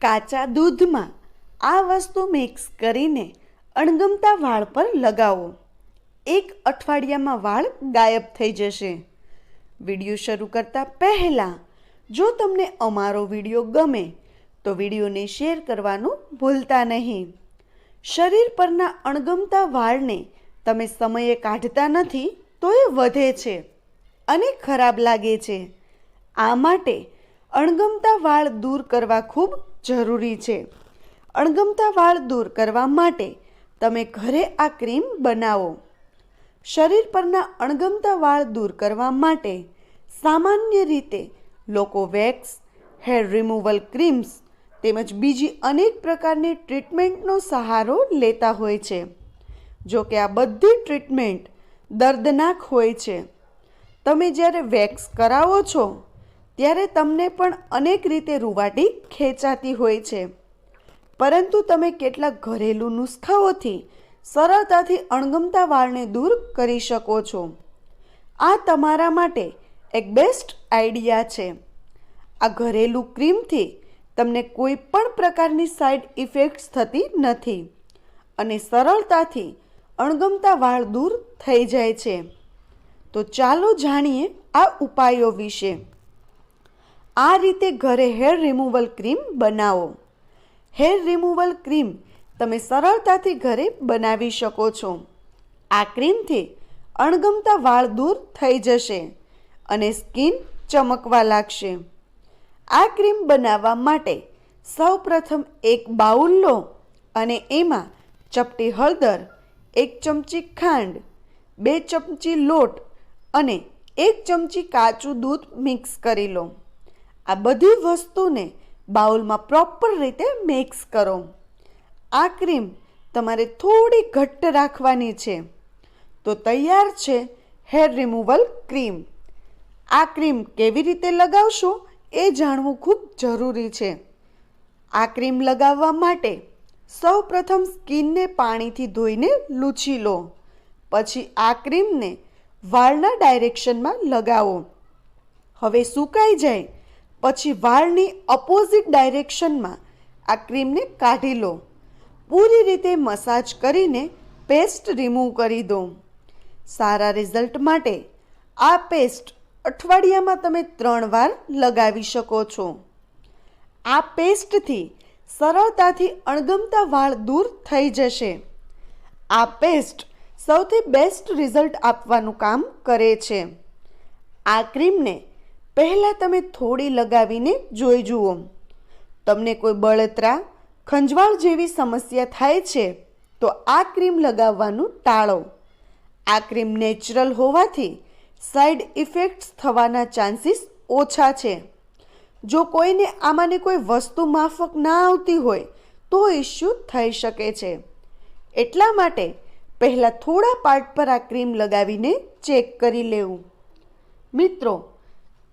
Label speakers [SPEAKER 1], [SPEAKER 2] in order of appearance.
[SPEAKER 1] કાચા દૂધમાં આ વસ્તુ મિક્સ કરીને અણગમતા વાળ પર લગાવો. એક અઠવાડિયામાં વાળ ગાયબ થઈ જશે. વીડિયો શરૂ કરતાં પહેલાં જો તમને અમારો વીડિયો ગમે, તો વિડીયોને શેર કરવાનું ભૂલતા નહીં. શરીર પરના અણગમતા વાળને તમે સમયે કાઢતા નથી, તો એ વધે છે અને ખરાબ લાગે છે. આ માટે અણગમતા વાળ દૂર કરવા ખૂબ જરૂરી છે. અણગમતા વાળ દૂર કરવા માટે તમે ઘરે આ ક્રીમ બનાવો. શરીર પરના અણગમતા વાળ દૂર કરવા માટે સામાન્ય રીતે લોકો વેક્સ, હેર રિમૂવલ ક્રીમ્સ તેમજ બીજી અનેક પ્રકારની ટ્રીટમેન્ટનો સહારો લેતા હોય છે. જો કે આ બધી ટ્રીટમેન્ટ દર્દનાક હોય છે. તમે જ્યારે વેક્સ કરાવો છો ત્યારે તમને પણ અનેક રીતે રૂવાટી ખેંચાતી હોય છે. પરંતુ તમે કેટલાક ઘરેલું નુસ્ખાઓથી સરળતાથી અણગમતા વાળને દૂર કરી શકો છો. આ તમારા માટે એક બેસ્ટ આઈડિયા છે. આ ઘરેલું ક્રીમથી તમને કોઈ પણ પ્રકારની સાઈડ ઇફેક્ટ્સ થતી નથી અને સરળતાથી અણગમતા વાળ દૂર થઈ જાય છે. તો ચાલો જાણીએ આ ઉપાયો વિશે. આ રીતે ઘરે હેર રિમૂવલ ક્રીમ બનાવો. હેર રિમૂવલ ક્રીમ તમે સરળતાથી ઘરે બનાવી શકો છો. આ ક્રીમથી અણગમતા વાળ દૂર થઈ જશે અને સ્કિન ચમકવા લાગશે. આ ક્રીમ બનાવવા માટે સૌપ્રથમ એક બાઉલ લો અને એમાં ચપટી હળદર, એક ચમચી ખાંડ, બે ચમચી લોટ અને એક ચમચી કાચું દૂધ મિક્સ કરી લો. આ બધી વસ્તુને બાઉલમાં પ્રોપર રીતે મિક્સ કરો. આ ક્રીમ તમારે થોડી ઘટ્ટ રાખવાની છે. તો તૈયાર છે હેર રિમૂવલ ક્રીમ આ ક્રીમ કેવી રીતે લગાવશો એ જાણવું ખૂબ જરૂરી છે. આ ક્રીમ લગાવવા માટે સૌ પ્રથમ સ્કિનને પાણીથી ધોઈને લૂછી લો. પછી આ ક્રીમને વાળના ડાયરેક્શનમાં લગાવો. હવે સુકાઈ જાય પછી વાળની અપોઝિટ ડાયરેક્શનમાં આ ક્રીમને કાઢી લો. પૂરી રીતે મસાજ કરીને પેસ્ટ રિમૂવ કરી દો. સારા રિઝલ્ટ માટે આ પેસ્ટ અઠવાડિયામાં તમે ત્રણ વાર લગાવી શકો છો. આ પેસ્ટથી સરળતાથી અણગમતા વાળ દૂર થઈ જશે. આ પેસ્ટ સૌથી બેસ્ટ રિઝલ્ટ આપવાનું કામ કરે છે. આ ક્રીમને પહેલાં તમે થોડી લગાવીને જોઈ જુઓ. તમને કોઈ બળતરા, ખંજવાળ જેવી સમસ્યા થાય છે, તો આ ક્રીમ લગાવવાનું ટાળો. આ ક્રીમ નેચરલ હોવાથી સાઈડ ઇફેક્ટ્સ થવાના ચાન્સીસ ઓછા છે. જો કોઈને આમાંની કોઈ વસ્તુ માફક ના આવતી હોય, તો ઇસ્યુ થઈ શકે છે. એટલા માટે પહેલાં થોડા પાર્ટ પર આ ક્રીમ લગાવીને ચેક કરી લેવું. મિત્રો